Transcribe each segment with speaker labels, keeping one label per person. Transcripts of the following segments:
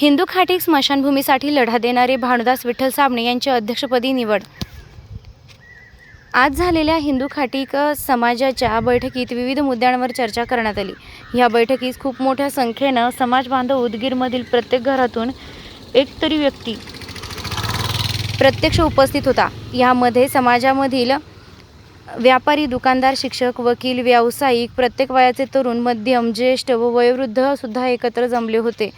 Speaker 1: हिंदू खाटीक स्मशानभूमीसाठी लढा देणारे भानुदास विठ्ठल साबणे यांच्या अध्यक्षपदी निवड. आज झालेल्या हिंदू खाटीक समाजाच्या बैठकीत विविध मुद्द्यांवर चर्चा करण्यात आली. या बैठकीस खूप मोठ्या संख्येनं समाज बांधव उदगीरमधील प्रत्येक घरातून एक तरी व्यक्ती प्रत्यक्ष उपस्थित होता. यामध्ये समाजामधील व्यापारी दुकानदार शिक्षक वकील व्यावसायिक प्रत्येक वयाचे तरुण मध्यम ज्येष्ठ व वयोवृद्ध सुद्धा एकत्र जमले होते.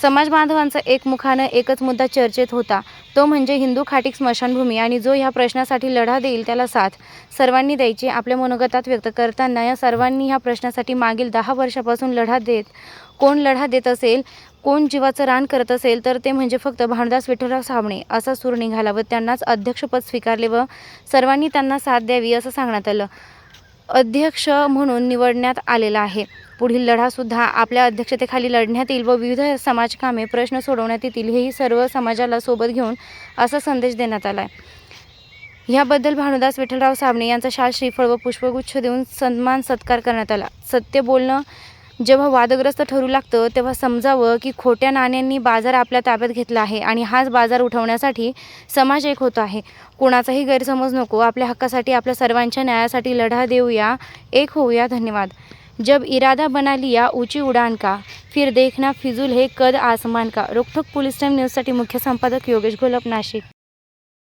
Speaker 1: समाज बांधवांचा एकमुखानं एकच मुद्दा चर्चेत होता. तो म्हणजे हिंदू खाटीक स्मशानभूमी आणि जो ह्या प्रश्नासाठी लढा देईल त्याला साथ. सर्वांनी द्यायची आपल्या मनोगतात व्यक्त करताना या सर्वांनी ह्या प्रश्नासाठी मागील दहा वर्षापासून लढा देत कोण लढा देत असेल कोण जीवाचं रान करत असेल तर ते म्हणजे फक्त भानुदास विठ्ठलराव साबणे असा सूर निघाला व त्यांनाच अध्यक्षपद स्वीकारले व सर्वांनी त्यांना साथ द्यावी असं सांगण्यात आलं. अध्यक्ष म्हणून निवडण्यात आलेला आहे. पुढील लढासुद्धा आपल्या अध्यक्षतेखाली लढण्यात येईल व विविध समाजकामे प्रश्न सोडवण्यात येतील हेही सर्व समाजाला सोबत घेऊन असा संदेश देण्यात आला आहे ह्याबद्दल भानुदास विठ्ठलराव साबणे यांचा शाल श्रीफळ व पुष्पगुच्छ देऊन सन्मान सत्कार करण्यात आला. सत्य बोलणं जेव्हा वादग्रस्त ठरू लागतं तेव्हा समजावं की खोट्या नाण्यांनी बाजार आपल्या ताब्यात घेतला आहे आणि हाच बाजार उठवण्यासाठी समाज एक होतो आहे. कोणाचाही गैरसमज नको. आपल्या हक्कासाठी आपल्या सर्वांच्या न्यायासाठी लढा देऊया एक होऊया. धन्यवाद. जब इरादा बना लिया ऊंची उडान का? फिर देखना फिजूल हे कद आसमान का? रोकठोक पोलीस टाईम न्यूजसाठी मुख्य संपादक योगेश घोलप नाशिक.